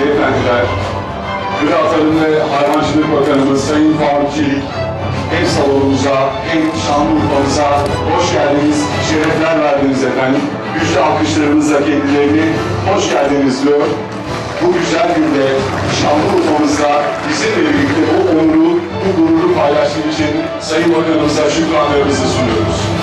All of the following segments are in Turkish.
beyefendiler, Gıda Tarım ve Hayvancılık Bakanımız Sayın Faruk Çelik, hem salonumuza hem Şanlıurfa'mıza hoş geldiniz, şerefler verdiniz efendim. Güçlü alkışlarımızla kendilerini hoş geldiniz diyor. Bu güzel günde Şanlıurfa'mızda bizimle birlikte bu onuru, bu gururu paylaştığı için Sayın Bakanımıza şükranlarımızı sunuyoruz.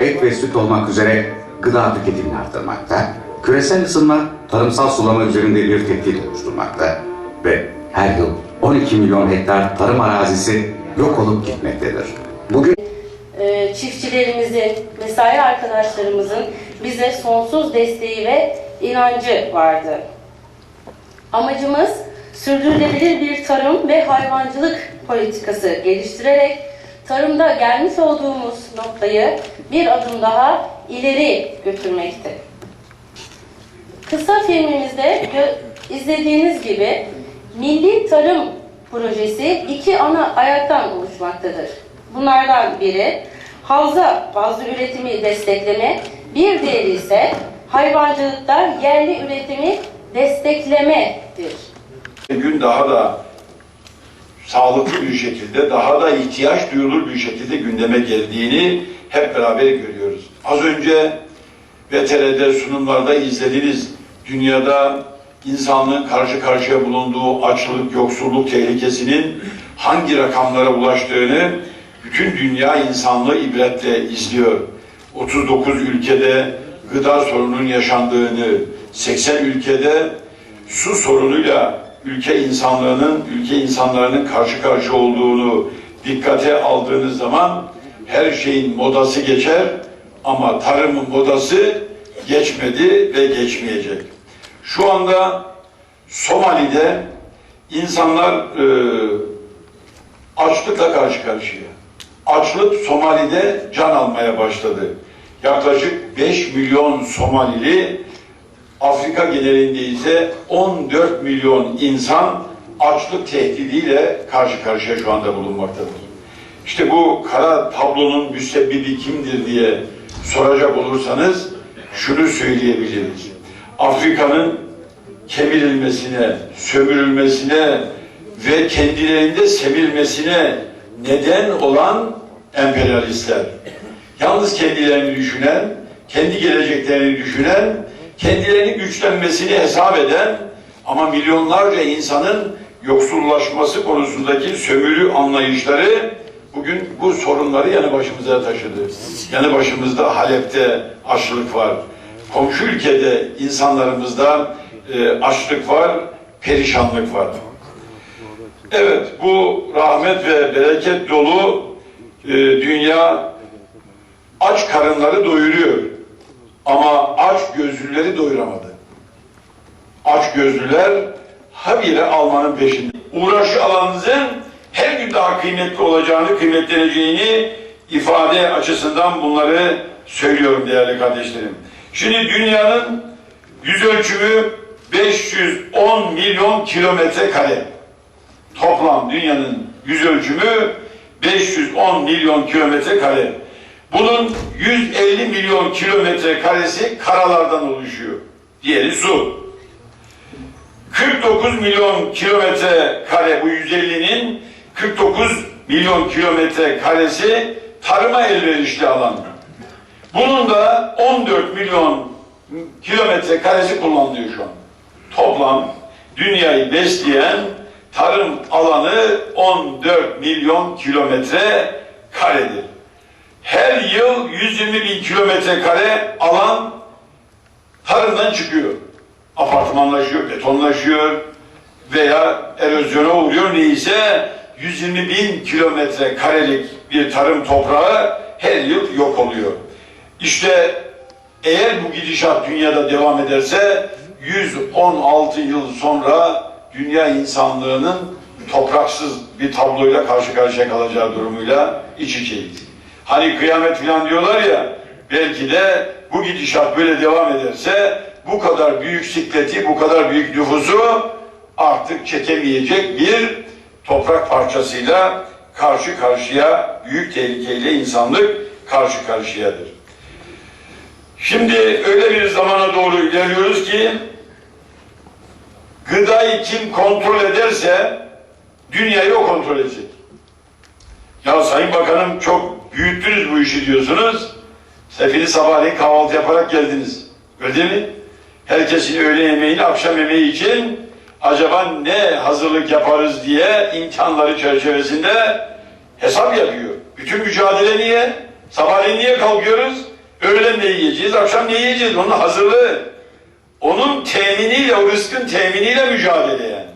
Et ve süt olmak üzere gıda tüketimini artırmakta, küresel ısınma tarımsal sulama üzerinde bir tehdit oluşturmakta ve her yıl 12 milyon hektar tarım arazisi yok olup gitmektedir. Bugün e, çiftçilerimizin, mesai arkadaşlarımızın bize sonsuz desteği ve inancı vardı. Amacımız sürdürülebilir bir tarım ve hayvancılık politikası geliştirerek tarımda gelmiş olduğumuz noktayı bir adım daha ileri götürmekti. Kısa filmimizde izlediğiniz gibi Milli Tarım Projesi iki ana ayaktan oluşmaktadır. Bunlardan biri havza bazlı üretimi destekleme, bir diğeri ise hayvancılıkta yerli üretimi desteklemedir. gün daha da sağlıklı bir şekilde, daha da ihtiyaç duyulur bir şekilde gündeme geldiğini hep beraber görüyoruz. Az önce VTR'de sunumlarda izlediniz. Dünyada insanlığın karşı karşıya bulunduğu açlık, yoksulluk tehlikesinin hangi rakamlara ulaştığını bütün dünya insanlığı ibretle izliyor. 39 ülkede gıda sorununun yaşandığını, 80 ülkede su sorunuyla ülke insanlığının, ülke insanlarının karşı karşıya olduğunu dikkate aldığınız zaman her şeyin modası geçer ama tarımın modası geçmedi ve geçmeyecek. Şu anda Somali'de insanlar e, açlıkla karşı karşıya. Açlık Somali'de can almaya başladı. Yaklaşık 5 milyon Somalili Afrika genelinde ise 14 milyon insan açlık tehdidiyle karşı karşıya şu anda bulunmaktadır. İşte bu kara tablonun müsebbibi kimdir diye soracak olursanız şunu söyleyebiliriz. Afrika'nın kemirilmesine, sömürülmesine ve kendilerinde sevilmesine neden olan emperyalistler. Yalnız kendilerini düşünen, kendi geleceklerini düşünen, kendilerinin güçlenmesini hesap eden ama milyonlarca insanın yoksullaşması konusundaki sömürü anlayışları bugün bu sorunları yanı başımıza taşıdı. Yanı başımızda Halep'te açlık var. Komşu ülkede insanlarımızda e, açlık var, perişanlık var. Evet, bu rahmet ve bereket dolu e, dünya aç karınları doyuruyor. Ama aç gözlüleri doyuramadı. Aç gözlüler habire almanın peşinde. Uğraş alanınızın her gün daha kıymetli olacağını, kıymetleneceğini ifade açısından bunları söylüyorum değerli kardeşlerim. Şimdi dünyanın yüz ölçümü 510 milyon kilometre kare. Toplam dünyanın yüz ölçümü 510 milyon kilometre kare. Bunun 150 milyon kilometre karesi karalardan oluşuyor. Diğeri su. 49 milyon kilometre kare bu 150'nin 49 milyon kilometre karesi tarıma elverişli alan. Bunun da 14 milyon kilometre karesi kullanılıyor şu an. Toplam dünyayı besleyen tarım alanı 14 milyon kilometre karedir. Her yıl 120 bin kilometre kare alan tarımdan çıkıyor. Apartmanlaşıyor, betonlaşıyor veya erozyona uğruyor neyse 120 bin kilometre karelik bir tarım toprağı her yıl yok oluyor. İşte eğer bu gidişat dünyada devam ederse 116 yıl sonra dünya insanlığının topraksız bir tabloyla karşı karşıya kalacağı durumuyla iç içeyiz. Hani kıyamet falan diyorlar ya belki de bu gidişat böyle devam ederse bu kadar büyük sikleti, bu kadar büyük nüfusu artık çekemeyecek bir toprak parçasıyla karşı karşıya büyük tehlikeyle insanlık karşı karşıyadır. Şimdi öyle bir zamana doğru ilerliyoruz ki gıdayı kim kontrol ederse dünyayı o kontrol edecek. Ya Sayın Bakanım çok büyüttünüz bu işi diyorsunuz. Sefili sabahleyin kahvaltı yaparak geldiniz. Öyle değil mi? Herkesin öğle yemeğini, akşam yemeği için acaba ne hazırlık yaparız diye imkanları çerçevesinde hesap yapıyor. Bütün mücadele niye? Sabahleyin niye kalkıyoruz? Öğlen ne yiyeceğiz, akşam ne yiyeceğiz? Onun hazırlığı. Onun teminiyle, o rızkın teminiyle mücadele yani.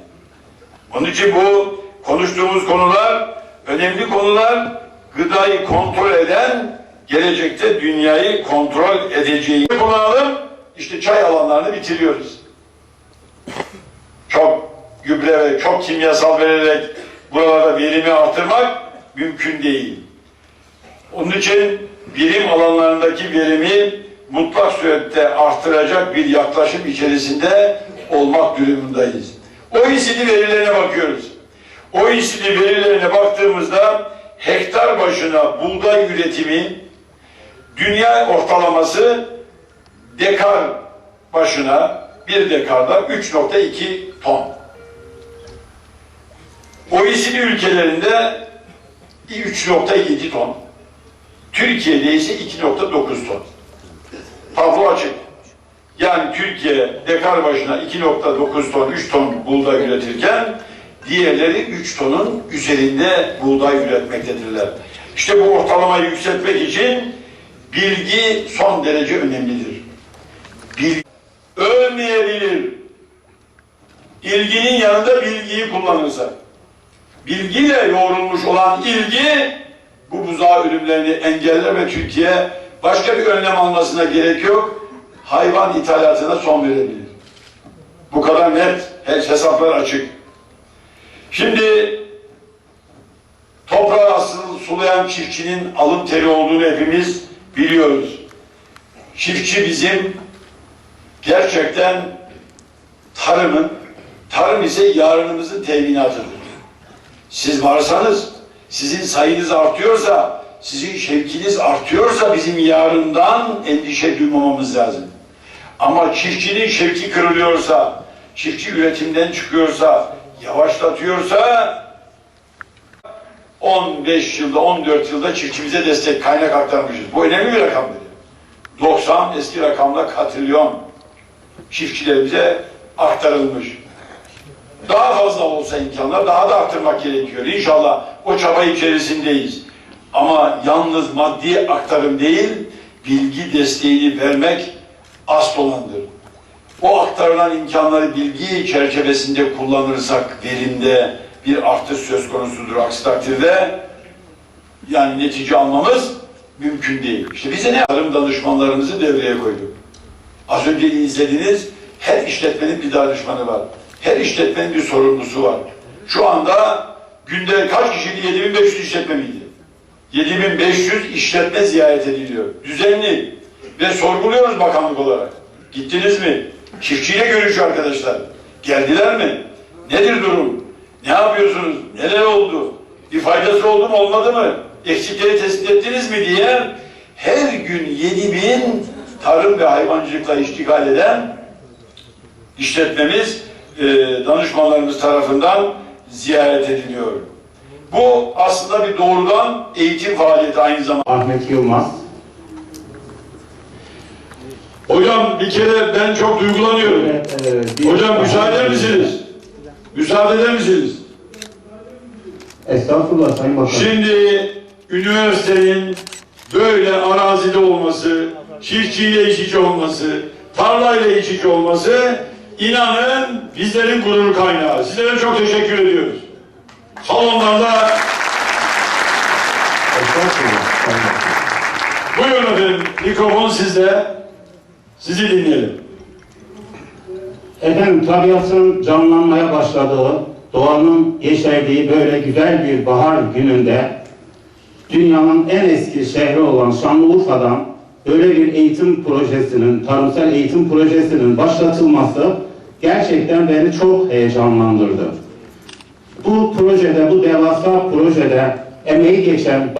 Onun için bu konuştuğumuz konular önemli konular. Gıdayı kontrol eden gelecekte dünyayı kontrol edeceği. Kullanalım. İşte çay alanlarını bitiriyoruz. Çok gübre ve çok kimyasal vererek buralarda verimi artırmak mümkün değil. Onun için bilim alanlarındaki verimi mutlak surette artıracak bir yaklaşım içerisinde olmak durumundayız. OECD verilerine bakıyoruz. OECD verilerine baktığımızda hektar başına buğday üretimi dünya ortalaması dekar başına bir dekarda 3.2 ton. OECD ülkelerinde 3.7 ton. Türkiye'de ise 2.9 ton. Tablo açık. Yani Türkiye dekar başına 2.9 ton, 3 ton buğday üretirken diğerleri 3 tonun üzerinde buğday üretmektedirler. İşte bu ortalamayı yükseltmek için bilgi son derece önemlidir. Bilgi ölmeyebilir. İlginin yanında bilgiyi kullanırsa. Bilgiyle yoğrulmuş olan ilgi bu buzağı ölümlerini engeller ve Türkiye başka bir önlem almasına gerek yok. Hayvan ithalatına son verebilir. Bu kadar net, hesaplar açık. Şimdi toprağı asıl sulayan çiftçinin alın teri olduğunu hepimiz biliyoruz. Çiftçi bizim gerçekten tarımın, tarım ise yarınımızın teminatıdır. Siz varsanız, sizin sayınız artıyorsa, sizin şevkiniz artıyorsa bizim yarından endişe duymamamız lazım. Ama çiftçinin şevki kırılıyorsa, çiftçi üretimden çıkıyorsa, yavaşlatıyorsa 15 yılda, 14 yılda çiftçimize destek kaynak aktarmışız. Bu önemli bir rakamdır. 90 eski rakamda katrilyon çiftçilerimize aktarılmış. Daha fazla olsa imkanlar daha da arttırmak gerekiyor. İnşallah o çaba içerisindeyiz. Ama yalnız maddi aktarım değil, bilgi desteğini vermek asıl olandır. O aktarılan imkanları bilgi çerçevesinde kullanırsak verimde bir artış söz konusudur. Aksi takdirde yani netice almamız mümkün değil. İşte bize ne? Tarım danışmanlarımızı devreye koyduk. Az önce izlediniz, her işletmenin bir danışmanı var. Her işletmenin bir sorumlusu var. Şu anda günde kaç kişiydi? 7500 işletme miydi? 7500 işletme ziyaret ediliyor. Düzenli. Ve sorguluyoruz bakanlık olarak. Gittiniz mi? Çiftçiyle görüşüyor arkadaşlar. Geldiler mi? Nedir durum? Ne yapıyorsunuz? Neler oldu? Bir faydası oldu mu olmadı mı? Eksikleri tespit ettiniz mi diye her gün 7000 tarım ve hayvancılıkla iştigal eden işletmemiz e, danışmanlarımız tarafından ziyaret ediliyor. Bu aslında bir doğrudan eğitim faaliyeti aynı zamanda. Ahmet Yılmaz. Hocam bir kere ben çok duygulanıyorum. Evet, e, bir- Hocam müsaade eder misiniz? Müsaade eder misiniz? Estağfurullah Sayın Bakan. Şimdi üniversitenin böyle arazide olması, çiftçiyle iç içe olması, tarlayla iç içe olması inanın bizlerin gurur kaynağı. Sizlere çok teşekkür ediyoruz. Salonlarda buyurun efendim mikrofon sizde. Sizi dinleyelim. Efendim tabiatın canlanmaya başladığı, doğanın yeşerdiği böyle güzel bir bahar gününde dünyanın en eski şehri olan Şanlıurfa'dan böyle bir eğitim projesinin, tarımsal eğitim projesinin başlatılması gerçekten beni çok heyecanlandırdı. Bu projede, bu devasa projede emeği geçen